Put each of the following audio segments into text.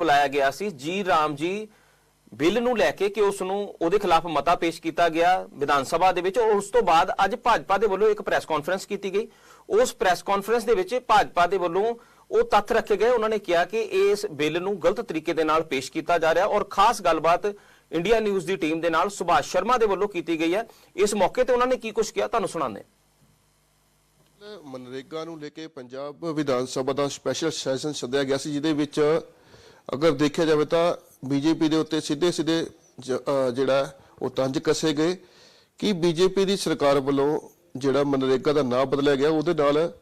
ਬੁਲਾਇਆ ਗਿਆ ਸੀ। ਜੀ ਰਾਮ ਜੀ, ਬਿੱਲ ਨੂੰ ਲੈ ਕੇ ਕਿ ਉਸ ਨੂੰ ਉਹਦੇ ਖਿਲਾਫ ਮਤਾ ਪੇਸ਼ ਕੀਤਾ ਗਿਆ ਵਿਧਾਨ ਸਭਾ ਦੇ ਵਿੱਚ ਔਰ ਉਸ ਤੋਂ ਬਾਅਦ ਅੱਜ ਭਾਜਪਾ ਦੇ ਵੱਲੋਂ ਇੱਕ ਪ੍ਰੈਸ ਕਾਨਫਰੰਸ ਕੀਤੀ ਗਈ। ਉਸ ਪ੍ਰੈਸ ਕਾਨਫਰੰਸ ਦੇ ਵਿੱਚ ਭਾਜਪਾ ਦੇ ਵੱਲੋਂ ਉਹ ਤੱਥ ਰੱਖੇ ਗਏ। ਉਹਨਾਂ ਨੇ ਕਿਹਾ ਕਿ ਇਸ ਬਿੱਲ ਨੂੰ ਗਲਤ ਤਰੀਕੇ ਦੇ ਨਾਲ ਪੇਸ਼ ਕੀਤਾ ਜਾ ਰਿਹਾ ਔਰ ਖਾਸ ਗੱਲਬਾਤ ਇੰਡੀਆ ਨਿਊਜ਼ ਦੀ ਟੀਮ ਦੇ ਨਾਲ ਸੁਭਾਸ਼ ਸ਼ਰਮਾ ਦੇ ਵੱਲੋਂ ਕੀਤੀ ਗਈ ਹੈ। ਇਸ ਮੌਕੇ ਤੇ ਉਹਨਾਂ ਨੇ ਕੀ ਕੁਝ ਕਿਹਾ, ਤੁਹਾਨੂੰ ਸੁਣਾਉਂਦੇ ਮਨਰੇਗਾ ਨੂੰ ਲੈ ਕੇ ਪੰਜਾਬ ਵਿਧਾਨ ਸਭਾ ਦਾ ਸਪੈਸ਼ਲ ਸੈਸ਼ਨ ਸੱਦਿਆ ਗਿਆ ਸੀ, ਜਿਹਦੇ ਵਿੱਚ ਅਗਰ ਦੇਖਿਆ ਜਾਵੇ ਤਾਂ ਬੀਜੇਪੀ ਦੇ ਉੱਤੇ ਸਿੱਧੇ ਸਿੱਧੇ ਜਿਹੜਾ ਉਹ ਤੰਜ ਕੱਸੇ ਗਏ ਕਿ ਬੀਜੇਪੀ ਦੀ ਸਰਕਾਰ ਵੱਲੋਂ ਜਿਹੜਾ ਮਨਰੇਗਾ ਦਾ ਨਾਂ ਬਦਲਿਆ ਗਿਆ, ਉਹਦੇ ਨਾਲ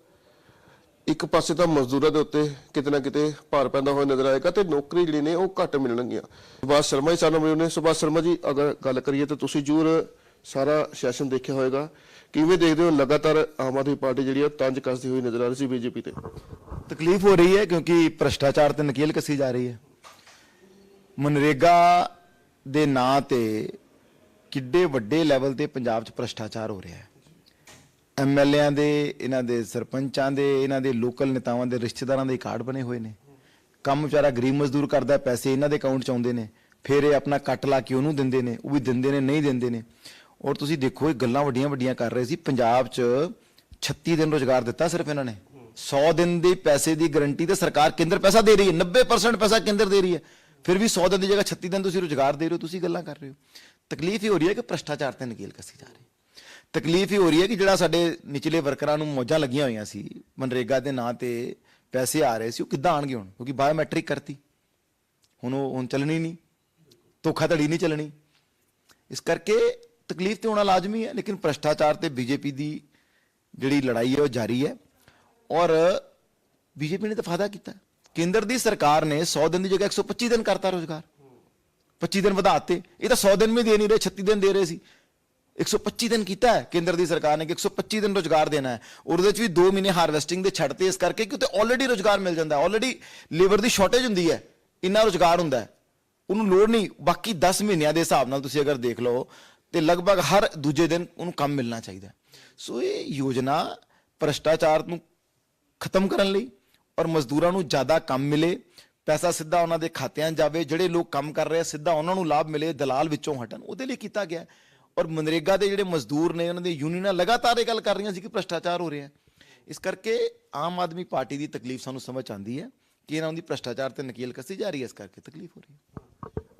ਇੱਕ ਪਾਸੇ ਤਾਂ ਮਜ਼ਦੂਰਾਂ ਦੇ ਉੱਤੇ ਕਿਤੇ ਨਾ ਕਿਤੇ ਭਾਰ ਪੈਂਦਾ ਹੋਇਆ ਨਜ਼ਰ ਆਏਗਾ ਤੇ ਨੌਕਰੀ ਜਿਹੜੀ ਨੇ ਉਹ ਘੱਟ ਮਿਲਣਗੀਆਂ। ਸੁਭਾਸ਼ ਸ਼ਰਮਾ ਜੀ, ਸਾਨੂੰ ਮਿਲੇ ਨੇ। ਸੁਭਾਸ਼ ਸ਼ਰਮਾ ਜੀ, ਅਗਰ ਗੱਲ ਕਰੀਏ ਤਾਂ ਤੁਸੀਂ ਜਰੂਰ ਸਾਰਾ ਸੈਸ਼ਨ ਦੇਖਿਆ ਹੋਵੇਗਾ ਕਿਵੇਂ ਦੇਖਦੇ ਹੋ ਲਗਾਤਾਰ ਆਮ ਆਦਮੀ ਪਾਰਟੀ ਜਿਹੜੀ ਹੈ ਤੰਜ ਕੱਸਦੀ ਹੋਈ ਨਜ਼ਰ ਆ ਰਹੀ ਸੀ ਬੀਜੇਪੀ ਤੇ? ਤਕਲੀਫ ਹੋ ਰਹੀ ਹੈ ਕਿਉਂਕਿ ਭ੍ਰਸ਼ਟਾਚਾਰ ਤੇ ਨਕੇਲ ਕੱਸੀ ਜਾ ਰਹੀ ਹੈ। ਮਨਰੇਗਾ ਦੇ ਨਾਂ ਤੇ ਕਿੱਡੇ ਵੱਡੇ ਲੈਵਲ ਤੇ ਪੰਜਾਬ 'ਚ ਭ੍ਰਸ਼ਟਾਚਾਰ ਹੋ ਰਿਹਾ ਹੈ। ਐਮਐਲਏਆਂ ਦੇ, ਇਹਨਾਂ ਦੇ ਸਰਪੰਚਾਂ ਦੇ, ਇਹਨਾਂ ਦੇ ਲੋਕਲ ਨੇਤਾਵਾਂ ਦੇ ਰਿਸ਼ਤੇਦਾਰਾਂ ਦੇ ਕਾਰਡ ਬਣੇ ਹੋਏ ਨੇ। ਕੰਮ ਵਿਚਾਰਾ ਗਰੀਬ ਮਜ਼ਦੂਰ ਕਰਦਾ, ਪੈਸੇ ਇਹਨਾਂ ਦੇ ਅਕਾਊਂਟ 'ਚ ਆਉਂਦੇ ਨੇ। ਫਿਰ ਇਹ ਆਪਣਾ ਕੱਟ ਲਾ ਕੇ ਉਹਨੂੰ ਦਿੰਦੇ ਨੇ, ਉਹ ਵੀ ਦਿੰਦੇ ਨੇ, ਨਹੀਂ ਦਿੰਦੇ ਨੇ। ਔਰ ਤੁਸੀਂ ਦੇਖੋ, ਇਹ ਗੱਲਾਂ ਵੱਡੀਆਂ ਵੱਡੀਆਂ ਕਰ ਰਹੇ ਸੀ। ਪੰਜਾਬ 'ਚ 36 ਦਿਨ ਰੋਜ਼ਗਾਰ ਦਿੱਤਾ ਸਿਰਫ ਇਹਨਾਂ ਨੇ। 100 ਦਿਨ ਦੀ ਪੈਸੇ ਦੀ ਗਾਰੰਟੀ ਤੇ ਸਰਕਾਰ ਕੇਂਦਰ ਪੈਸਾ ਦੇ ਰਹੀ ਹੈ। 90% ਪੈਸਾ ਕੇਂਦਰ ਦੇ ਰਹੀ ਹੈ। ਫਿਰ ਵੀ 100 ਦਿਨ ਦੀ ਜਗ੍ਹਾ 36 ਦਿਨ ਤੁਸੀਂ ਰੋਜ਼ਗਾਰ ਦੇ ਰਹੇ ਹੋ, ਤੁਸੀਂ ਗੱਲਾਂ ਕਰ ਰਹੇ ਹੋ। ਤਕਲੀਫ ਹੀ ਹੋ ਰਹੀ ਹੈ ਕਿ ਭ੍ਰਸ਼ਟਾਚਾਰ ਤੇ ਨਕੇਲ ਕੱਸੀ ਜਾ ਰਹੀ ਤਕਲੀਫ ਹੀ ਹੋ ਰਹੀ ਹੈ ਕਿ ਜਿਹੜਾ ਸਾਡੇ ਨਿਚਲੇ ਵਰਕਰਾਂ ਨੂੰ ਮੌਜਾਂ ਲੱਗੀਆਂ ਹੋਈਆਂ ਸੀ, ਮਨਰੇਗਾ ਦੇ ਨਾਂ ਤੇ ਪੈਸੇ ਆ ਰਹੇ ਸੀ, ਉਹ ਕਿੱਦਾਂ ਆਣਗੇ ਹੁਣ? ਕਿਉਂਕਿ ਬਾਇਓਮੈਟ੍ਰਿਕ ਕਰਤੀ। ਹੁਣ ਉਹ ਹੁਣ ਚੱਲਣੀ ਨਹੀਂ। ਧੋਖਾਧੜੀ ਨਹੀਂ ਚੱਲਣੀ। ਇਸ ਕਰਕੇ ਤਕਲੀਫ ਤੇ ਹੋਣਾ ਲਾਜ਼ਮੀ ਹੈ, ਲੇਕਿਨ ਭ੍ਰਸ਼ਟਾਚਾਰ ਤੇ ਬੀਜੇਪੀ ਦੀ ਜਿਹੜੀ ਲੜਾਈ ਹੈ, ਉਹ ਜਾਰੀ ਹੈ। ਔਰ ਬੀਜੇਪੀ ਨੇ ਤਾਂ ਫਾਇਦਾ ਕੀਤਾ। ਕੇਂਦਰ ਦੀ ਸਰਕਾਰ ਨੇ 100 ਦਿਨ ਦੀ ਜਗ੍ਹਾ 125 ਦਿਨ ਕਰਤਾ ਰੋਜ਼ਗਾਰ। 25 ਦਿਨ ਵਧਾਤੇ। ਇਹ ਤਾਂ 100 ਦਿਨ ਵੀ ਦੇ ਨਹੀਂ ਰਹੇ 36 ਦਿਨ ਦੇ ਰਹੇ ਸੀ। 125 ਦਿਨ ਕੀਤਾ ਹੈ ਕੇਂਦਰ ਦੀ ਸਰਕਾਰ ਨੇ ਕਿ 125 ਦਿਨ ਰੋਜ਼ਗਾਰ ਦੇਣਾ ਹੈ। ਉਹਦੇ ਚ ਵੀ 2 ਮਹੀਨੇ ਹਾਰਵੈਸਟਿੰਗ ਦੇ ਛੱਡਤੇ ਇਸ ਕਰਕੇ ਕਿ ਉੱਤੇ ਆਲਰੇਡੀ ਰੋਜ਼ਗਾਰ ਮਿਲ ਜਾਂਦਾ ਹੈ। ਆਲਰੇਡੀ ਲੇਬਰ ਦੀ ਸ਼ਾਰਟੇਜ ਹੁੰਦੀ ਹੈ। ਇੰਨਾ ਰੋਜ਼ਗਾਰ ਹੁੰਦਾ ਹੈ। ਉਹਨੂੰ ਲੋੜ ਨਹੀਂ। ਬਾਕੀ 10 ਮਹੀਨਿਆਂ ਦੇ ਹਿਸਾਬ ਨਾਲ ਤੁਸੀਂ ਅਗਰ ਦੇਖ ਲਓ ਤੇ ਲਗਭਗ ਹਰ ਦੂਜੇ ਦਿਨ ਉਹਨੂੰ ਕੰਮ ਮਿਲਣਾ ਚਾਹੀਦਾ। ਸੋ ਇਹ ਯੋਜਨਾ ਭ੍ਰਸ਼ਟਾਚਾਰ ਨੂੰ ਖਤਮ ਕਰਨ ਲਈ ਔਰ ਮਜ਼ਦੂਰਾਂ ਨੂੰ ਜ਼ਿਆਦਾ ਕੰਮ ਮਿਲੇ, ਪੈਸਾ ਸਿੱਧਾ ਉਹਨਾਂ ਦੇ ਖਾਤਿਆਂ ਜਾਵੇ, ਜਿਹੜੇ ਲੋਕ ਕੰਮ ਕਰ ਰਹੇ ਆ, ਸਿੱਧਾ ਉਹਨਾਂ ਨੂੰ ਲਾਭ ਮਿਲੇ, ਦਲਾਲ ਵਿੱਚੋਂ ਹਟਣ, ਉਹਦੇ ਲਈ ਕੀਤਾ ਗਿਆ। ਔਰ ਮਨਰੇਗਾ ਦੇ ਜਿਹੜੇ ਮਜ਼ਦੂਰ ਨੇ, ਉਹਨਾਂ ਦੀ ਯੂਨੀਅਨਾਂ ਲਗਾਤਾਰ ਇਹ ਗੱਲ ਕਰ ਰਹੀਆਂ ਸੀ ਕਿ ਭ੍ਰਸ਼ਟਾਚਾਰ ਹੋ ਰਿਹਾ ਇਸ ਕਰਕੇ ਆਮ ਆਦਮੀ ਪਾਰਟੀ ਦੀ ਤਕਲੀਫ ਸਾਨੂੰ ਸਮਝ ਆਉਂਦੀ ਹੈ ਕਿ ਇਹਨਾਂ ਦੀ ਭ੍ਰਸ਼ਟਾਚਾਰ ਤੇ ਨਕੀਲ ਕੱਸੀ ਜਾ ਰਹੀ ਹੈ, ਇਸ ਕਰਕੇ ਤਕਲੀਫ ਹੋ ਰਹੀ ਹੈ।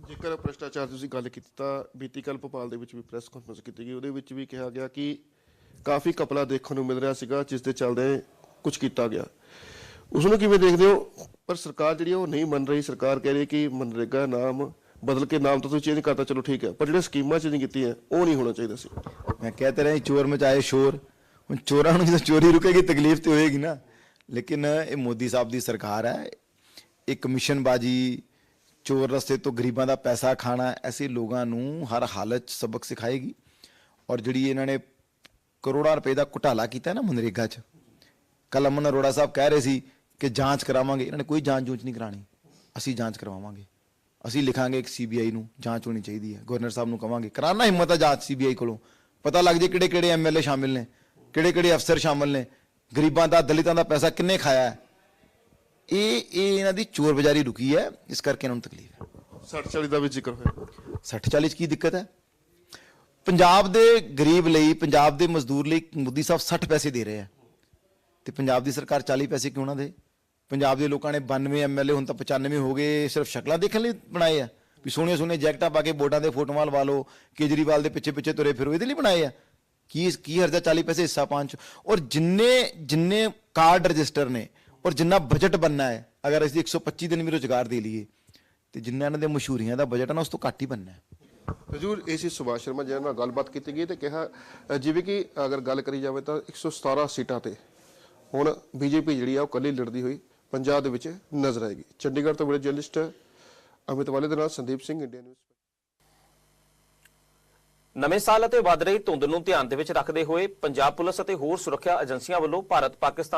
ਜੇਕਰ ਭ੍ਰਿਸ਼ਟਾਚਾਰ ਦੀ ਤੁਸੀਂ ਗੱਲ ਕੀਤੀ ਤਾਂ ਬੀਤੀ ਕੱਲ ਭੋਪਾਲ ਦੇ ਵਿੱਚ ਵੀ ਪ੍ਰੈਸ ਕਾਨਫਰੰਸ ਕੀਤੀ ਗਈ, ਉਹਦੇ ਵਿੱਚ ਵੀ ਕਿਹਾ ਗਿਆ ਕਿ ਕਾਫੀ ਕਪਲਾ ਦੇਖਣ ਨੂੰ ਮਿਲ ਰਿਹਾ ਸੀਗਾ, ਜਿਸ ਦੇ ਚੱਲਦੇ ਕੁਝ ਕੀਤਾ ਗਿਆ। ਉਸ ਨੂੰ ਕਿਵੇਂ ਦੇਖਦੇ ਹੋ? ਪਰ ਸਰਕਾਰ ਜਿਹੜੀ ਉਹ ਨਹੀਂ ਮੰਨ ਰਹੀ। ਸਰਕਾਰ ਕਹਿ ਰਹੀ ਕਿ ਮਨਰੇਗਾ ਨਾਮ ਬਦਲ ਕੇ ਨਾਮ ਤਾਂ ਤੁਸੀਂ ਚੇਂਜ ਕਰਤਾ, ਚਲੋ ਠੀਕ ਹੈ। ਪਰ ਜਿਹੜੇ ਸਕੀਮਾਂ ਚੇਂਜ ਕੀਤੀਆਂ, ਉਹ ਨਹੀਂ ਹੋਣਾ ਚਾਹੀਦਾ ਸੀ। ਮੈਂ ਕਹਤੇ ਰਿਹਾ ਚੋਰ ਮਚਾਏ ਸ਼ੋਰ। ਹੁਣ ਚੋਰਾਂ ਨੂੰ ਜਦੋਂ ਚੋਰੀ ਰੁਕੇਗੀ, ਤਕਲੀਫ ਤੇ ਹੋਏਗੀ ਨਾ। ਲੇਕਿਨ ਇਹ ਮੋਦੀ ਸਾਹਿਬ ਦੀ ਸਰਕਾਰ ਹੈ। ਇਹ ਕਮਿਸ਼ਨ ਬਾਜੀ ਚੋਰ ਰਸਤੇ ਤੋਂ ਗਰੀਬਾਂ ਦਾ ਪੈਸਾ ਖਾਣਾ, ਐਸੇ ਲੋਕਾਂ ਨੂੰ ਹਰ ਹਾਲਤ 'ਚ ਸਬਕ ਸਿਖਾਏਗੀ। ਔਰ ਜਿਹੜੀ ਇਹਨਾਂ ਨੇ ਕਰੋੜਾਂ ਰੁਪਏ ਦਾ ਘੁਟਾਲਾ ਕੀਤਾ ਨਾ ਮਨਰੇਗਾ 'ਚ ਕੱਲ ਅਮਨ ਅਰੋੜਾ ਸਾਹਿਬ ਕਹਿ ਰਹੇ ਸੀ ਕਿ ਜਾਂਚ ਕਰਾਵਾਂਗੇ। ਇਹਨਾਂ ਨੇ ਕੋਈ ਜਾਂਚ ਜੂਚ ਨਹੀਂ ਕਰਾਣੀ। ਅਸੀਂ ਜਾਂਚ ਕਰਵਾਵਾਂਗੇ। ਅਸੀਂ ਲਿਖਾਂਗੇ ਇੱਕ ਸੀਬੀਆਈ ਨੂੰ, ਜਾਂਚ ਹੋਣੀ ਚਾਹੀਦੀ ਹੈ। ਗਵਰਨਰ ਸਾਹਿਬ ਨੂੰ ਕਵਾਂਗੇ ਕਰਾਣਾ ਹਿੰਮਤ ਆ ਜਾਂਚ ਸੀਬੀਆਈ ਕੋਲੋਂ। ਪਤਾ ਲੱਗ ਜੇ ਕਿਹੜੇ ਕਿਹੜੇ ਐਮਐਲਏ ਸ਼ਾਮਿਲ ਨੇ ਕਿਹੜੇ ਕਿਹੜੇ ਅਫਸਰ ਸ਼ਾਮਿਲ ਨੇ। ਗਰੀਬਾਂ ਦਾ, ਦਲਿਤਾਂ ਦਾ ਪੈਸਾ ਕਿੰਨੇ ਖਾਇਆ ਹੈ? ਇਹ ਇਹ ਇਹਨਾਂ ਦੀ ਚੋਰ ਬਜ਼ਾਰੀ ਰੁਕੀ ਹੈ ਇਸ ਕਰਕੇ ਇਹਨਾਂ ਨੂੰ ਤਕਲੀਫ ਹੈ। 60 40 ਦਾ ਵੀ ਜ਼ਿਕਰ ਹੋਇਆ। 60 40 ਚ ਕੀ ਦਿੱਕਤ ਹੈ? ਪੰਜਾਬ ਦੇ ਗਰੀਬ ਲਈ ਪੰਜਾਬ ਦੇ ਮਜ਼ਦੂਰ ਲਈ ਮੋਦੀ ਸਾਹਿਬ 60 ਪੈਸੇ ਦੇ ਰਹੇ ਆ ਤੇ ਪੰਜਾਬ ਦੀ ਸਰਕਾਰ 40 ਪੈਸੇ ਕਿਉਂ ਨਾ ਦੇ? ਪੰਜਾਬ ਦੇ ਲੋਕਾਂ ਨੇ 92 ਐਮਐਲਏ ਹੁਣ ਤਾਂ 95 ਹੋ ਗਏ ਸਿਰਫ ਸ਼ਕਲਾਂ ਦੇਖਣ ਲਈ ਬਣਾਏ ਆ। ਵੀ ਸੋਹਣੇ ਸੋਹਣੇ ਜੈਕਟਾਂ ਪਾ ਕੇ ਬੋਰਡਾਂ ਦੇ ਫੋਟੋਆਂ ਲਵਾ ਲਓ ਕੇਜਰੀਵਾਲ ਦੇ ਪਿੱਛੇ ਪਿੱਛੇ ਤੁਰੇ ਫਿਰੋ ਇਹਦੇ ਲਈ ਬਣਾਏ ਆ। ਕੀ ਕੀ ਹਰਜਾ 40 ਪੈਸੇ ਹਿੱਸਾ ਪਾਉਣ ਚ? ਔਰ ਜਿੰਨੇ ਜਿੰਨੇ ਕਾਰਡ ਰਜਿਸਟਰ ਨੇ ਔਰ ਜਿੰਨਾ ਬਜਟ ਬੰਨਾ ਹੈ ਅਗਰ ਅਸੀਂ 125 ਦਿਨ ਵੀ ਰੋਜ਼ਗਾਰ ਦੇ ਲਈਏ ਤੇ ਜਿੰਨਾ ਇਹਨਾਂ ਦੇ ਮਸ਼ਹੂਰੀਆਂ ਦਾ ਬਜਟ ਹੈ ਨਾ ਉਸ ਤੋਂ ਘੱਟ ਹੀ ਬੰਨਾ ਹੈ। ਹਜੂਰ ਏਸੀ ਸੁਭਾਸ਼ ਸ਼ਰਮਾ ਜੀ ਨਾਲ ਗੱਲਬਾਤ ਕੀਤੀ ਗਈ ਤੇ ਕਿਹਾ ਜਿਵੇਂ ਕਿ ਅਗਰ ਗੱਲ ਕਰੀ ਜਾਵੇ ਤਾਂ 117 ਸੀਟਾਂ ਤੇ ਹੁਣ ਬੀਜੇਪੀ ਜਿਹੜੀ ਆ ਉਹ ਕੱਲੀ ਲੜਦੀ ਹੋਈ ਪੰਜਾਬ ਦੇ ਵਿੱਚ ਨਜ਼ਰ ਆਏਗੀ। ਚੰਡੀਗੜ੍ਹ ਤੋਂ ਬੜੇ ਜਰਨਲਿਸਟ ਅਮਿਤ ਵਾਲੇ ਦੇ ਨਾਲ ਸੰਦੀਪ ਸਿੰਘ ਇੰਡੀਆ ਨਿਊਜ਼ ਨਵੇਂ ਸਾਲ ਅਤੇ ਵੱਧ ਰਹੀ ਧੁੰਦ ਨੂੰ ਧਿਆਨ ਦੇ ਵਿੱਚ ਰੱਖਦੇ ਹੋਏ ਪੰਜਾਬ ਪੁਲਿਸ ਅਤੇ ਹੋਰ ਸੁਰੱਖਿਆ ਏਜੰਸੀਆਂ ਵੱਲੋਂ ਭਾਰਤ ਪਾਕਿਸਤਾਨ